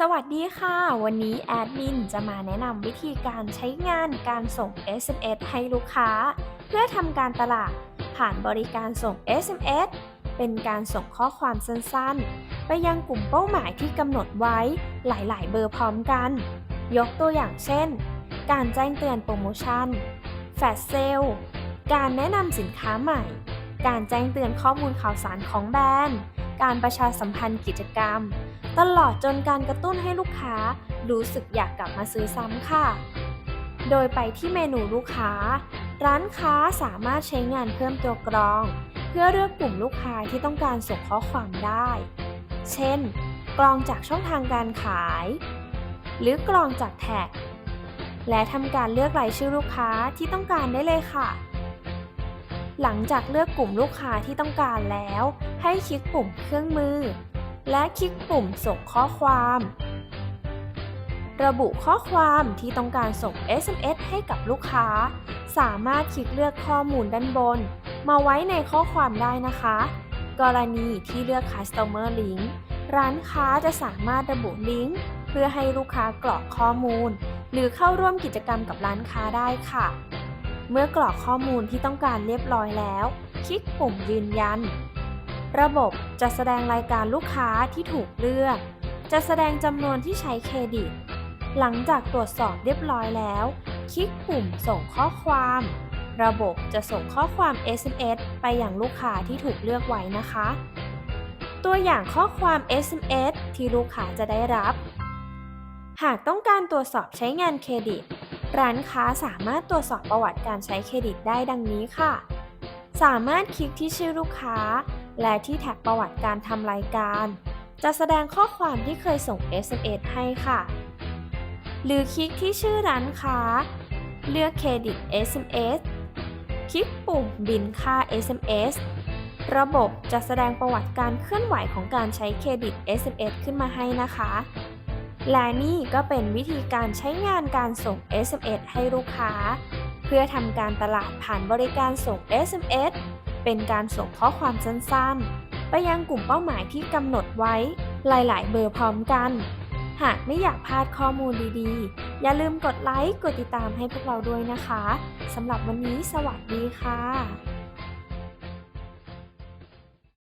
สวัสดีค่ะ วันนี้แอดมินจะมาแนะนำวิธีการใช้งานการส่ง SMS ให้ลูกค้า เพื่อทำการตลาด ผ่านบริการส่ง SMS เป็นการส่งข้อความสั้นๆ ไปยังกลุ่มเป้าหมายที่กำหนดไว้หลายๆ เบอร์พร้อมกัน ยกตัวอย่างเช่น การแจ้งเตือนโปรโมชั่น แฟลชเซลการแนะนำสินค้าใหม่ การแจ้งเตือนข้อมูลข่าวสารของแบรนด์ การประชาสัมพันธ์กิจกรรม ตลอดจนการกระตุ้นให้ลูกค้ารู้สึกอยากกลับมาซื้อซ้ำค่ะ โดยไปที่เมนูลูกค้า ร้านค้าสามารถใช้งานเพิ่มตัวกรอง เพื่อเลือกกลุ่มลูกค้าที่ต้องการส่งข้อความได้ เช่น กรองจากช่องทางการขาย หรือกรองจากแท็ก และทำการเลือกรายชื่อลูกค้าที่ต้องการได้เลยค่ะหลังจากเลือกกลุ่มลูกค้าที่ต้องการแล้ว ให้คลิกปุ่มเครื่องมือ และคลิกปุ่มส่งข้อความ ระบุข้อความที่ต้องการส่ง SMS ให้กับลูกค้า สามารถคลิกเลือกข้อมูลด้านบน มาไว้ในข้อความได้นะคะ กรณีที่เลือก Customer Link ร้านค้าจะสามารถระบุลิงก์เพื่อให้ลูกค้ากรอกข้อมูล หรือเข้าร่วมกิจกรรมกับร้านค้าได้ค่ะ เมื่อกรอกข้อมูลที่ต้องการเรียบร้อยแล้ว คลิกปุ่มยืนยัน ระบบจะแสดงรายการลูกค้าที่ถูกเลือก จะแสดงจำนวนที่ใช้เครดิต หลังจากตรวจสอบเรียบร้อยแล้ว คลิกปุ่มส่งข้อความ ระบบจะส่งข้อความ SMS ไปยังลูกค้าที่ถูกเลือกไว้นะคะ ตัวอย่างข้อความ SMS ที่ลูกค้าจะได้รับ หากต้องการตรวจสอบใช้งานเครดิต ร้านค้าสามารถตรวจสอบประวัติการใช้เครดิตได้ดังนี้ค่ะ สามารถคลิกที่ชื่อลูกค้า และที่แท็กประวัติการทำรายการ จะแสดงข้อความที่เคยส่ง SMS ให้ค่ะ หรือคลิกที่ชื่อร้านค้า เลือกเครดิต SMS คลิกปุ่มบินค่า SMS ระบบจะแสดงประวัติการเคลื่อนไหวของการใช้เครดิต SMS ขึ้นมาให้นะคะ และนี่ก็เป็นวิธีการใช้งานการส่ง SMS ให้ลูกค้า เพื่อทำการตลาดผ่านบริการส่ง SMS เป็นการส่งข้อความสั้นๆ ไปยังกลุ่มเป้าหมายที่กำหนดไว้หลาย ๆ เบอร์พร้อมกัน หากไม่อยากพลาดข้อมูลดีๆ อย่าลืมกดไลค์ กดติดตามให้พวกเราด้วยนะคะสำหรับวันนี้สวัสดีค่ะ